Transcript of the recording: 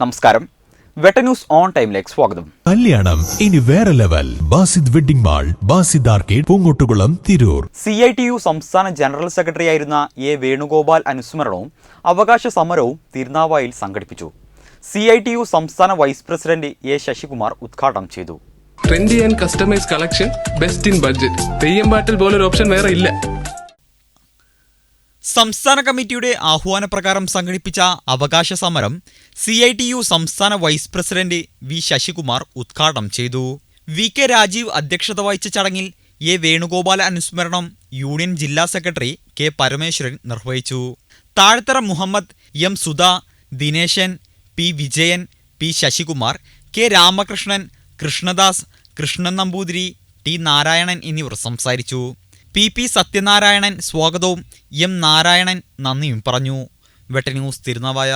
നമസ്കാരം. വെട്ട news on ടൈമിലേക്ക് സ്വാഗതം. കല്യാണം ഇനി വേറെ level. Basid wedding mall Basid arcade Poongottukulam Tirur. C I T U സംസ്ഥാന ജനറൽ സെക്രട്ടറി ആയിരുന്ന എ വേണുഗോപാൽ അനുസ്മരണവും അവകാശ സമരവും തിരുനാവായിൽ സംഘടിപ്പിച്ചു. സി ഐ ടി യു സംസ്ഥാന വൈസ് പ്രസിഡന്റ് എ ശശികുമാർ ഉദ്ഘാടനം ചെയ്തു. Trendy and customise collection best in budget Theyyam പാട്ടിൽ പോലൊരു ഓപ്ഷൻ വേറെ ഇല്ല. സംസ്ഥാന കമ്മിറ്റിയുടെ ആഹ്വാനപ്രകാരം സംഘടിപ്പിച്ച അവകാശ സമരം സി ഐ ടി യു സംസ്ഥാന വൈസ് പ്രസിഡന്റ് വി ശശികുമാർ ഉദ്ഘാടനം ചെയ്തു. വി കെ രാജീവ് അധ്യക്ഷത വഹിച്ച ചടങ്ങിൽ എ വേണുഗോപാൽ അനുസ്മരണം യൂണിയൻ ജില്ലാ സെക്രട്ടറി കെ പരമേശ്വരൻ നിർവഹിച്ചു. Thazhthara Muhammad M Sudha Dineshan P Vijayan P Sasikumar K Ramakrishnan Krishnadas Krishnan Namboothiri T Narayanan എന്നിവർ സംസാരിച്ചു. പി പി സത്യനാരായണൻ സ്വാഗതവും എം നാരായണൻ നന്ദിയും പറഞ്ഞു. വെട്ടന്യൂസ് ന്യൂസ് തിരുനാവായ